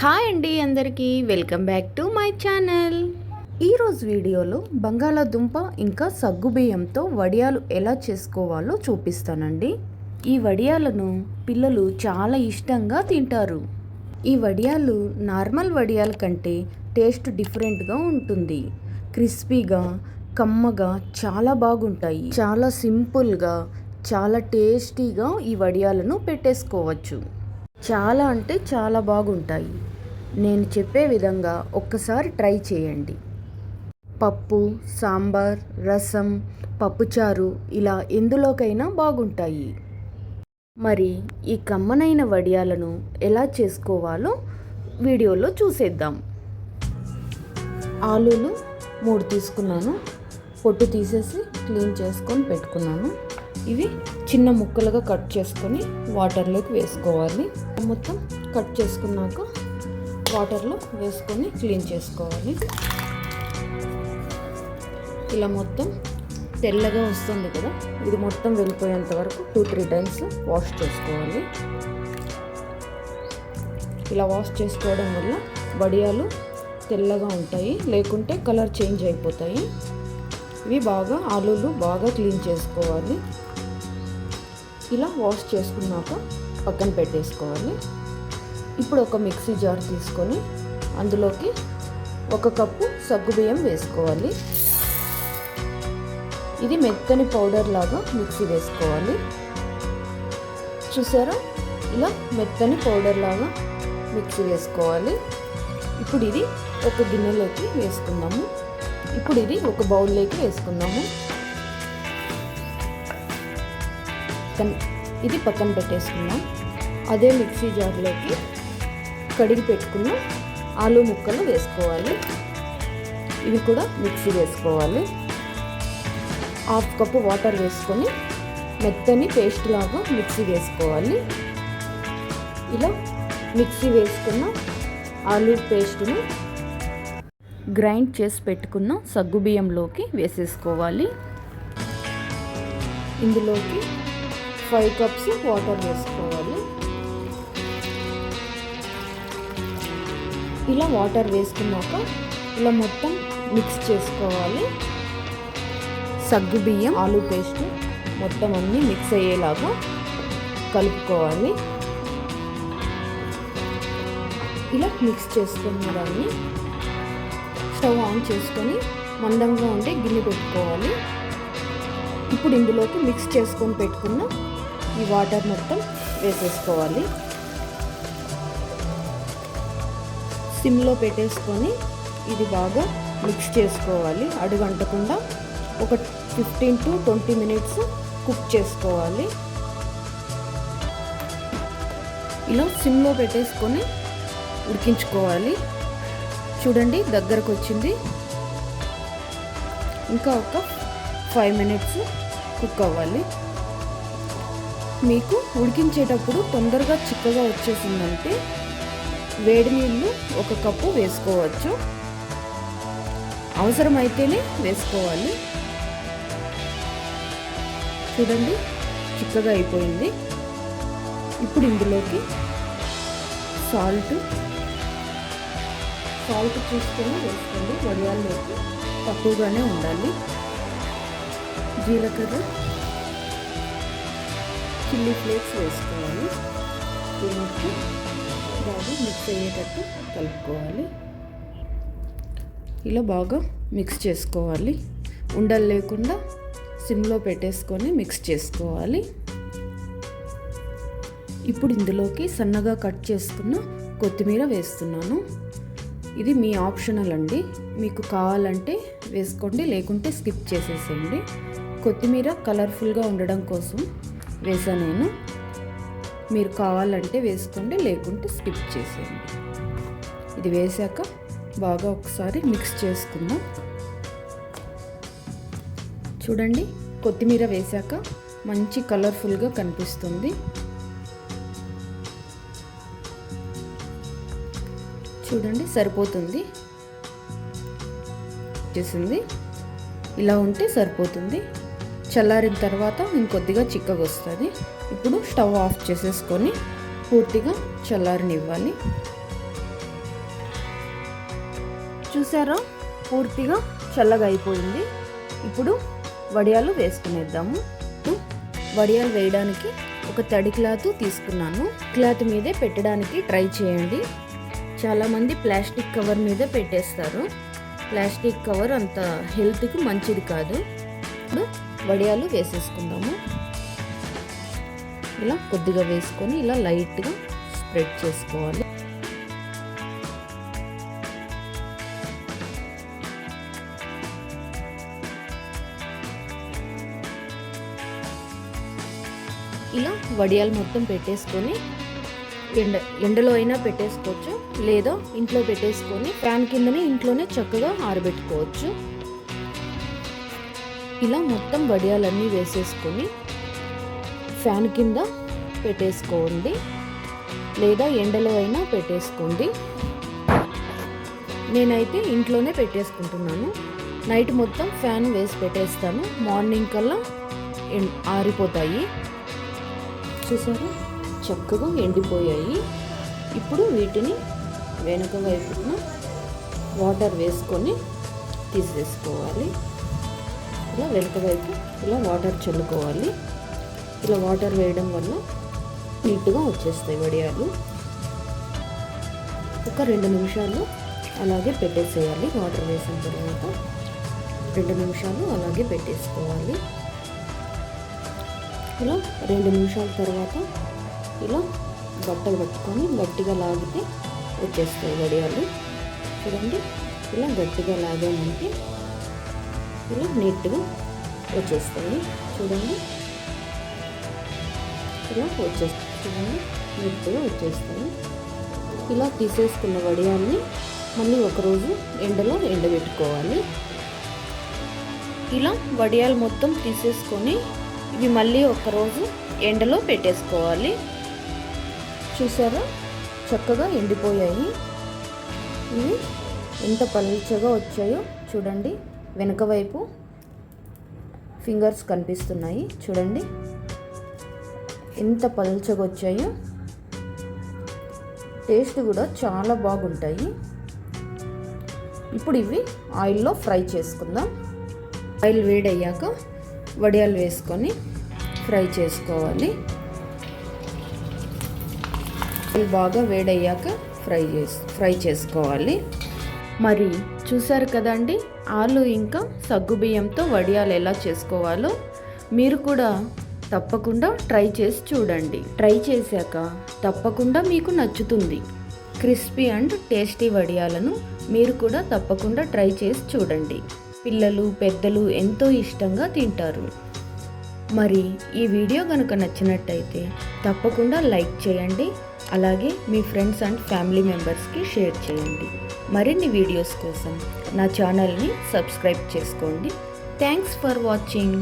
Hi అండి అందరికీ welcome back to my channel. ఈరోజు వీడియోలో బంగాళాదుంప ఇంకా సగ్గుబియ్యంతో వడియాలు ఎలా చేసుకోవాలో చూపిస్తానండి. ఈ వడియాలను పిల్లలు చాలా ఇష్టంగా తింటారు. ఈ వడియాలు నార్మల్ వడియాల కంటే టేస్ట్ డిఫరెంట్గా ఉంటుంది. క్రిస్పీగా కమ్మగా చాలా బాగుంటాయి. చాలా సింపుల్గా చాలా టేస్టీగా ఈ వడియాలను పెట్టేసుకోవచ్చు. చాలా అంటే చాలా బాగుంటాయి. నేను చెప్పే విధంగా ఒక్కసారి ట్రై చేయండి. పప్పు సాంబార్ రసం పప్పుచారు ఇలా ఎందులోకైనా బాగుంటాయి. మరి ఈ కమ్మనైన వడియాలను ఎలా చేసుకోవాలో వీడియోలో చూసేద్దాం. ఆలూలు మూడు తీసుకున్నాను. పొట్టు తీసేసి క్లీన్ చేసుకొని పెట్టుకున్నాను. ఇవి చిన్న ముక్కలుగా కట్ చేసుకొని వాటర్లోకి వేసుకోవాలి. మొత్తం కట్ చేసుకున్నాక వాటర్లో వేసుకొని క్లీన్ చేసుకోవాలి. ఇలా మొత్తం తెల్లగా వస్తుంది కదా ఇది మొత్తం వెళ్ళిపోయేంత వరకు టూ త్రీ టైమ్స్ వాష్ చేసుకోవాలి. ఇలా వాష్ చేసుకోవడం వల్ల వడియాలు తెల్లగా ఉంటాయి లేకుంటే కలర్ చేంజ్ అయిపోతాయి. ఇవి బాగా ఆలూలు బాగా క్లీన్ చేసుకోవాలి. ఇలా వాష్ చేసుకున్నాక పక్కన పెట్టేసుకోవాలి. ఇప్పుడు ఒక మిక్సీ జార్ తీసుకొని అందులోకి ఒక కప్పు సగ్గుబియ్యం వేసుకోవాలి. ఇది మెత్తని పౌడర్ లాగా మిక్సీ వేసుకోవాలి. చూసారా? ఇలా మెత్తని పౌడర్ లాగా మిక్సీ వేసుకోవాలి. ఇప్పుడు ఇది ఒక గిన్నెలోకి వేసుకుందాము. ఇప్పుడు ఇది ఒక బౌల్లోకి వేసుకుందాము. ఇది పక్కన పెట్టేసుకుందాం. అదే మిక్సీ జార్లోకి కడిగి పెట్టుకున్న ఆలు ముక్కలు వేసుకోవాలి. ఇవి కూడా మిక్సీ వేసుకోవాలి. హాఫ్ కప్పు వాటర్ వేసుకొని మెత్తని పేస్ట్ లాగా మిక్సీ వేసుకోవాలి. ఇలా మిక్సీ వేసుకున్న ఆలు పేస్ట్ని గ్రైండ్ చేసి పెట్టుకున్న సగ్గుబియ్యంలోకి వేసేసుకోవాలి. ఇందులోకి ఫైవ్ కప్స్ వాటర్ వేసుకోవాలి. ఇలా వాటర్ వేసుకున్నాక ఇలా మొత్తం మిక్స్ చేసుకోవాలి. సగ్గు బియ్యం ఆలూ పేస్ట్ మొత్తం అన్నీ మిక్స్ అయ్యేలాగా కలుపుకోవాలి. ఇలా మిక్స్ చేసుకున్న దాన్ని స్టవ్ ఆన్ చేసుకొని మందంగా ఉంటే గిన్నె పెట్టుకోవాలి. ఇప్పుడు ఇందులోకి మిక్స్ చేసుకొని పెట్టుకున్న ఈ వాటర్ మొత్తం వేసేసుకోవాలి. సిమ్లో పెట్టేసుకొని ఇది బాగా మిక్స్ చేసుకోవాలి. అడుగంటకుండా ఒక fifteen to twenty minutes cook చేసుకోవాలి. ఇలా సిమ్లో పెట్టేసుకొని ఉడికించుకోవాలి. చూడండి దగ్గరకు వచ్చింది ఇంకా ఒక ఫైవ్ మినిట్స్ కుక్ అవ్వాలి. మీకు ఉడికించేటప్పుడు తొందరగా చిక్కగా వచ్చేసిందంటే వేడి నీళ్ళు ఒక కప్పు వేసుకోవచ్చు. అవసరమైతేనే వేసుకోవాలి. చూడండి చిక్కగా అయిపోయింది. ఇప్పుడు ఇందులోకి సాల్ట్ సాల్ట్ చూసుకొని వేసుకోండి. వడియాల్లోకి తక్కువగానే ఉండాలి. జీలకర్ర చిల్లీ ఫ్లేక్స్ వేసుకోవాలి. దీనికి బాగా మిక్స్ అయ్యేటట్టు కలుపుకోవాలి. ఇలా బాగా మిక్స్ చేసుకోవాలి. ఉండలు లేకుండా సిమ్లో పెట్టేసుకొని మిక్స్ చేసుకోవాలి. ఇప్పుడు ఇందులోకి సన్నగా కట్ చేసుకున్న కొత్తిమీర వేస్తున్నాను. ఇది మీ ఆప్షనల్ అండి. మీకు కావాలంటే వేసుకోండి లేకుంటే స్కిప్ చేసేసేయండి. కొత్తిమీర కలర్ఫుల్గా ఉండడం కోసం వేసాను నేను. మీరు కావాలంటే వేసుకోండి లేకుంటే స్కిప్ చేసేయండి. ఇది వేసాక బాగా ఒకసారి మిక్స్ చేసుకుందాం. చూడండి కొత్తిమీర వేసాక మంచి కలర్ఫుల్గా కనిపిస్తుంది. చూడండి సరిపోతుంది. చేసింది. ఇలా ఉంటే సరిపోతుంది. చల్లారిన తర్వాత ఇంకొద్దిగా చిక్కగా వస్తుంది ఇప్పుడు స్టవ్ ఆఫ్ చేసేసుకొని పూర్తిగా చల్లారనివ్వాలి. చూసారా? పూర్తిగా చల్లగా అయిపోయింది ఇప్పుడు వడియాలు వేసుకునేద్దాము. వడియాలు వేయడానికి ఒక తడి క్లాత్ తీసుకున్నాను. క్లాత్ మీదే పెట్టడానికి ట్రై చేయండి. చాలామంది ప్లాస్టిక్ కవర్ మీద పెట్టేస్తారు. ప్లాస్టిక్ కవర్ అంత హెల్త్కి మంచిది కాదు. ఇప్పుడు వడియాలు వేసేసుకుందాము. ఇలా కొద్దిగా వేసుకొని ఇలా లైట్గా స్ప్రెడ్ చేసుకోవాలి. ఇలా వడియాలు మొత్తం పెట్టేసుకొని ఎండ ఎండలో అయినా పెట్టేసుకోవచ్చు. లేదా ఇంట్లో పెట్టేసుకొని ఫ్యాన్ కిందనే ఇంట్లోనే చక్కగా ఆరబెట్టుకోవచ్చు. ఇలా మొత్తం వడియాలన్నీ వేసేసుకొని ఫ్యాన్ కింద పెట్టేసుకోండి. లేదా ఎండలో అయినా పెట్టేసుకోండి. నేనైతే ఇంట్లోనే పెట్టేసుకుంటున్నాను. నైట్ మొత్తం ఫ్యాన్ వేసి పెట్టేస్తాను. మార్నింగ్ కల్లా ఆరిపోతాయి. చూసారా? చక్కగా ఎండిపోయాయి. ఇప్పుడు వీటిని వెనుక వైపున వాటర్ వేసుకొని తీసేసుకోవాలి. ఇలా వెనుక వైపు ఇలా వాటర్ చల్లుకోవాలి. ఇలా వాటర్ వేయడం వల్ల నీట్గా వచ్చేస్తాయి వడియాలు. ఒక రెండు నిమిషాలు అలాగే పెట్టేసేయాలి వాటర్ వేసిన తర్వాత. రెండు నిమిషాలు అలాగే పెట్టేసుకోవాలి. ఇలా రెండు నిమిషాల తర్వాత ఇలా బట్టలు పట్టుకొని గట్టిగా లాగితే వచ్చేస్తాయి వడియాలు. చూడండి ఇలా గట్టిగా లాగామంటే ఇలా నీట్గా వచ్చేస్తాయి. చూడండి. ఇలా వచ్చేస్తుంది మెత్తగా వచ్చేస్తాయి ఇలా తీసేసుకున్న వడియాల్ని మళ్ళీ ఒకరోజు ఎండలో ఎండబెట్టుకోవాలి. ఇలా వడియాలు మొత్తం తీసేసుకొని ఇవి మళ్ళీ ఒకరోజు ఎండలో పెట్టేసుకోవాలి. చూసారా? చక్కగా ఎండిపోయాయి. ఇవి ఎంత పల్చగా వచ్చాయో చూడండి. వెనుక వైపు ఫింగర్స్ కనిపిస్తున్నాయి. చూడండి. ఎంత పలచగొచ్చాయో వచ్చాయో టేస్ట్ కూడా చాలా బాగుంటాయి. ఇప్పుడు ఇవి ఆయిల్లో ఫ్రై చేసుకుందాం. ఆయిల్ వేడయ్యాక వడియాలు వేసుకొని ఫ్రై చేసుకోవాలి. ఇవి బాగా వేడయ్యాక ఫ్రై చేసి ఫ్రై చేసుకోవాలి. మరి చూసారు కదండి ఆలు ఇంకా సగ్గుబియ్యంతో వడియాలు ఎలా చేసుకోవాలో? మీరు కూడా తప్పకుండా ట్రై చేసి చూడండి. ట్రై చేశాక తప్పకుండా మీకు నచ్చుతుంది. క్రిస్పీ అండ్ టేస్టీ వడియాలను మీరు కూడా తప్పకుండా ట్రై చేసి చూడండి. పిల్లలు పెద్దలు ఎంతో ఇష్టంగా తింటారు. మరి ఈ వీడియో కనుక నచ్చినట్టయితే తప్పకుండా లైక్ చేయండి. అలాగే మీ ఫ్రెండ్స్ అండ్ ఫ్యామిలీ మెంబర్స్కి షేర్ చేయండి. మరిన్ని వీడియోస్ కోసం నా ఛానల్ని సబ్స్క్రైబ్ చేసుకోండి. Thanks for watching.